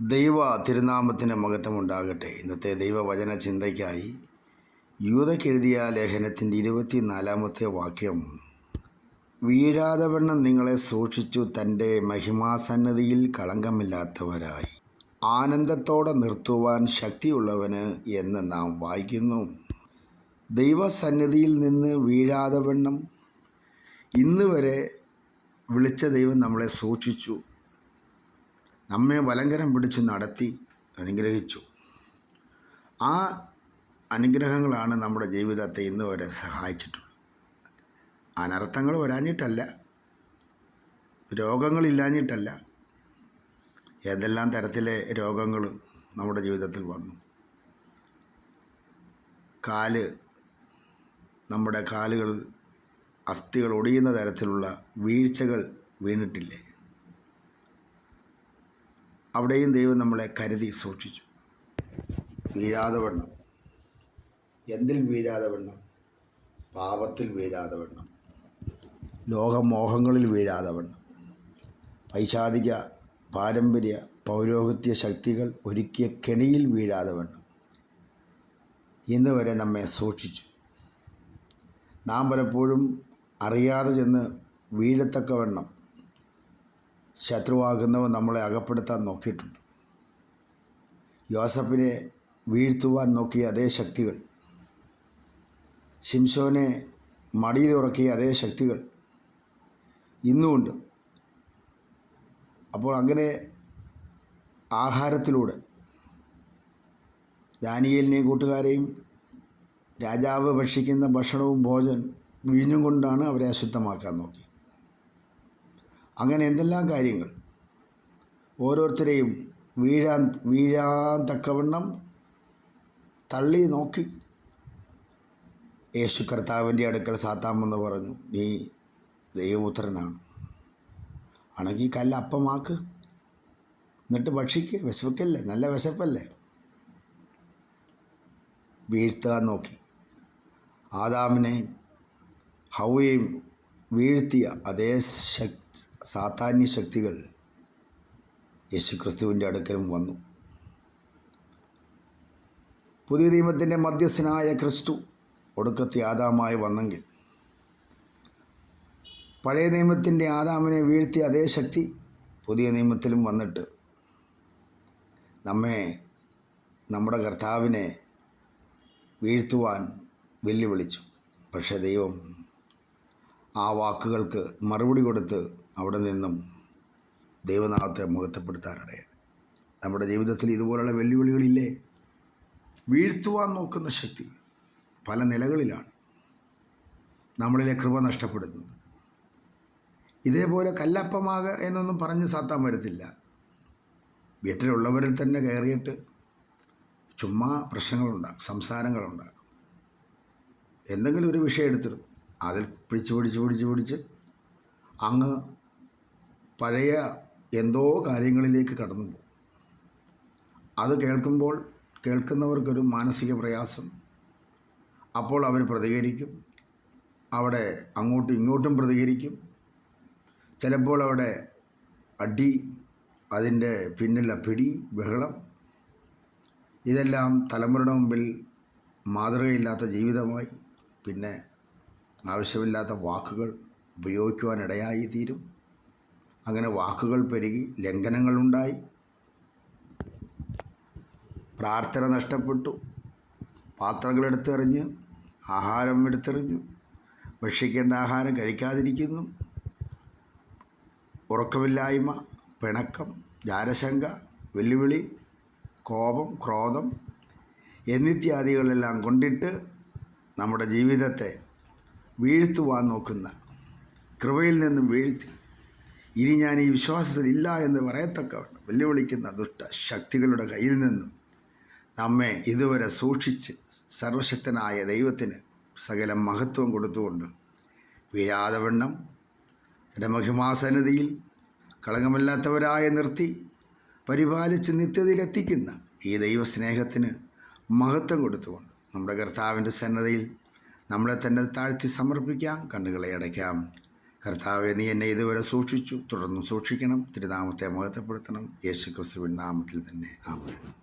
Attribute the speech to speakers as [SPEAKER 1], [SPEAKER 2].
[SPEAKER 1] ദൈവ തിരുനാമത്തിന്റെ മഹത്വമുണ്ടാകട്ടെ. ഇന്നത്തെ ദൈവവചന ചിന്തയ്ക്കായി യൂതക്കെഴുതിയ ലേഖനത്തിന്റെ ഇരുപത്തിനാലാമത്തെ വാക്യം വീഴാതെ വണ്ണം നിങ്ങളെ സൂക്ഷിച്ചു തന്റെ മഹിമാസന്നതിയിൽ കളങ്കമില്ലാത്തവരായി. ആനന്ദത്തോടെ നിർത്തുവാൻ ശക്തിയുള്ളവന് എന്ന് നാം വായിക്കുന്നു. ദൈവസന്നിധിയിൽ നിന്ന് വീഴാതെ വണ്ണം ഇന്ന് വരെ വിളിച്ച ദൈവം നമ്മളെ സൂക്ഷിച്ചു. നമ്മെ വലങ്കരം പിടിച്ച് നടത്തി അനുഗ്രഹിച്ചു. ആ അനുഗ്രഹങ്ങളാണ് നമ്മുടെ ജീവിതത്തെ ഇന്ന് വരെ സഹായിച്ചിട്ടുള്ളത്. അനർത്ഥങ്ങൾ വരാഞ്ഞിട്ടല്ല രോഗങ്ങളില്ലാഞ്ഞിട്ടല്ല ഏതെല്ലാം തരത്തിലെ രോഗങ്ങൾ നമ്മുടെ ജീവിതത്തിൽ വന്നു. കാൽ നമ്മുടെ കാലുകൾ അസ്ഥികൾ ഒടിയുന്ന തരത്തിലുള്ള വീഴ്ചകൾ വീണിട്ടില്ലേ? അവിടെയും ദൈവം നമ്മളെ കരുതി സൂക്ഷിച്ചു. വീഴാതെ വണ്ണം എന്തിൽ വീഴാതെ വണ്ണം പാപത്തിൽ വീഴാതെ വണ്ണം ലോകമോഹങ്ങളിൽ വീഴാതെ വണ്ണം പൈശാചിക പാരമ്പര്യ പൗരോഹിത്യ ശക്തികൾ ഒരുക്കിയ കെണിയിൽ വീഴാതെ വണ്ണം ഇന്ന് വരെ നമ്മെ സൂക്ഷിച്ചു. നാം പലപ്പോഴും അറിയാതെ ചെന്ന് വീഴത്തക്കവണ്ണം. ശത്രുവാകുന്നവൻ നമ്മളെ അകപ്പെടുത്താൻ നോക്കിയിട്ടുണ്ട്. യോസഫിനെ വീഴ്ത്തുവാൻ നോക്കിയ അതേ ശക്തികൾ ശിംഷോനെ മടിയിൽ ഉറക്കിയ അതേ ശക്തികൾ ഇന്നുമുണ്ട്. അപ്പോൾ അങ്ങനെ ആഹാരത്തിലൂടെ ദാനിയലിനെയും കൂട്ടുകാരെയും രാജാവ് ഭക്ഷിക്കുന്ന ഭക്ഷണവും ഭോജൻ വീഞ്ഞും കൊണ്ടാണ് അവരെ അശുദ്ധമാക്കാൻ നോക്കി അങ്ങനെ എന്തെല്ലാം കാര്യങ്ങൾ? ഓരോരുത്തരെയും വീഴാൻ വീഴാൻ തക്കവണ്ണം തള്ളി നോക്കി. യേശു കർത്താവിന്റെ അടുക്കൽ സാത്താമെന്ന് പറഞ്ഞു നീ ദൈവപുത്രനാണ്. ആണെങ്കിൽ കല്ല് അപ്പമാക്ക്. എന്നിട്ട് ഭക്ഷിക്ക്. വിശപ്പിക്കല്ലേ? നല്ല വിശപ്പല്ലേ? വീഴ്ത്താൻ നോക്കി. ആദാമിനെയും ഹൗവയെയും വീഴ്ത്തിയ അതേ ശക് സാത്താന്യ ശക്തികൾ യേശുക്രിസ്തുവിന്റെ അടുക്കലും വന്നു. പുതിയ നിയമത്തിന്റെ മധ്യസ്ഥനായ ക്രിസ്തു ഒടുക്കത്തെ ആദാമായി വന്നെങ്കിൽ പഴയ നിയമത്തിന്റെ ആദാമിനെ വീഴ്ത്തിയ അതേ ശക്തി പുതിയ നിയമത്തിലും വന്നിട്ട് നമ്മെ നമ്മുടെ കർത്താവിനെ വീഴ്ത്തുവാൻ വെല്ലുവിളിച്ചു. പക്ഷേ ദൈവം ആ വാക്കുകൾക്ക് മറുപടി കൊടുത്ത് അവിടെ നിന്നും ദൈവനാമത്തെ മുഖത്തപ്പെടുത്താനിടയായി നമ്മുടെ ജീവിതത്തിൽ ഇതുപോലുള്ള വെല്ലുവിളികളില്ലേ? വീഴ്ത്തുവാൻ നോക്കുന്ന ശക്തി പല നിലകളിലാണ് നമ്മളിലെ കൃപ നഷ്ടപ്പെടുന്നത്. ഇതേപോലെ കല്ലപ്പമാക എന്നൊന്നും പറഞ്ഞ് സാത്താൻ വരത്തില്ല. വീട്ടിലുള്ളവരിൽ തന്നെ കയറിയിട്ട് ചുമ്മാ പ്രശ്നങ്ങളുണ്ടാക്കും സംസാരങ്ങളുണ്ടാക്കും. എന്തെങ്കിലും ഒരു വിഷയം എടുത്തിടും. അതിൽ പിടിച്ച് പിടിച്ച് പിടിച്ച് പിടിച്ച് അങ്ങ് പഴയ എന്തോ കാര്യങ്ങളിലേക്ക് കടന്നു പോകും അത് കേൾക്കുമ്പോൾ കേൾക്കുന്നവർക്കൊരു മാനസിക പ്രയാസം. അപ്പോൾ അവർ പ്രതികരിക്കും. അവിടെ അങ്ങോട്ടും ഇങ്ങോട്ടും പ്രതികരിക്കും. ചിലപ്പോൾ അവിടെ അടി അതിന്റെ പിന്നിലെ പിടി ബഹളം. ഇതെല്ലാം തലമുറയുടെ മുമ്പിൽ മാതൃകയില്ലാത്ത ജീവിതമായി പിന്നെ ആവശ്യമില്ലാത്ത വാക്കുകൾ ഉപയോഗിക്കുവാനിടയായി തീരും. അങ്ങനെ വാക്കുകൾ പെരുകി ലംഘനങ്ങളുണ്ടായി. പ്രാർത്ഥന നഷ്ടപ്പെട്ടു. പാത്രങ്ങൾ എടുത്തെറിഞ്ഞ് ആഹാരം എടുത്തെറിഞ്ഞു. ഭക്ഷിക്കേണ്ട ആഹാരം കഴിക്കാതിരിക്കുന്നു. ഉറക്കമില്ലായ്മ പിണക്കം ജാരശങ്ക വെല്ലുവിളി കോപം ക്രോധം എന്നിത്യാദികളെല്ലാം കൊണ്ടിട്ട് നമ്മുടെ ജീവിതത്തെ വീഴ്ത്തുവാൻ നോക്കുന്ന കൃപയിൽ നിന്നും വീഴ്ത്തി ഇനി ഞാൻ ഈ വിശ്വാസത്തിൽ ഇല്ല എന്ന് പറയത്തക്കവണ്ണം വെല്ലുവിളിക്കുന്ന ദുഷ്ട ശക്തികളുടെ കയ്യിൽ നിന്നും നമ്മെ ഇതുവരെ സൂക്ഷിച്ച് സർവശക്തനായ ദൈവത്തിന് സകല മഹത്വം കൊടുത്തുകൊണ്ട് വീഴാതെ വണ്ണം തന്റെ കളങ്കമില്ലാത്തവരായ നിർത്തി പരിപാലിച്ച് നിത്യതയിലെത്തിക്കുന്ന ഈ ദൈവസ്നേഹത്തിന് മഹത്വം കൊടുത്തുകൊണ്ട് നമ്മുടെ കർത്താവിന്റെ സന്നദ്ധയിൽ നമ്മളെ തന്നെ താഴ്ത്തി സമർപ്പിക്കാം കണ്ണുകളെ അടയ്ക്കാം. കർത്താവെ നീ എന്നെ ഇതുവരെ സൂക്ഷിച്ചു. തുടർന്നും സൂക്ഷിക്കണം. തിരുനാമത്തെ മഹത്വപ്പെടുത്തണം യേശു ക്രിസ്തുവിൻ നാമത്തിൽ തന്നെ. ആമേൻ.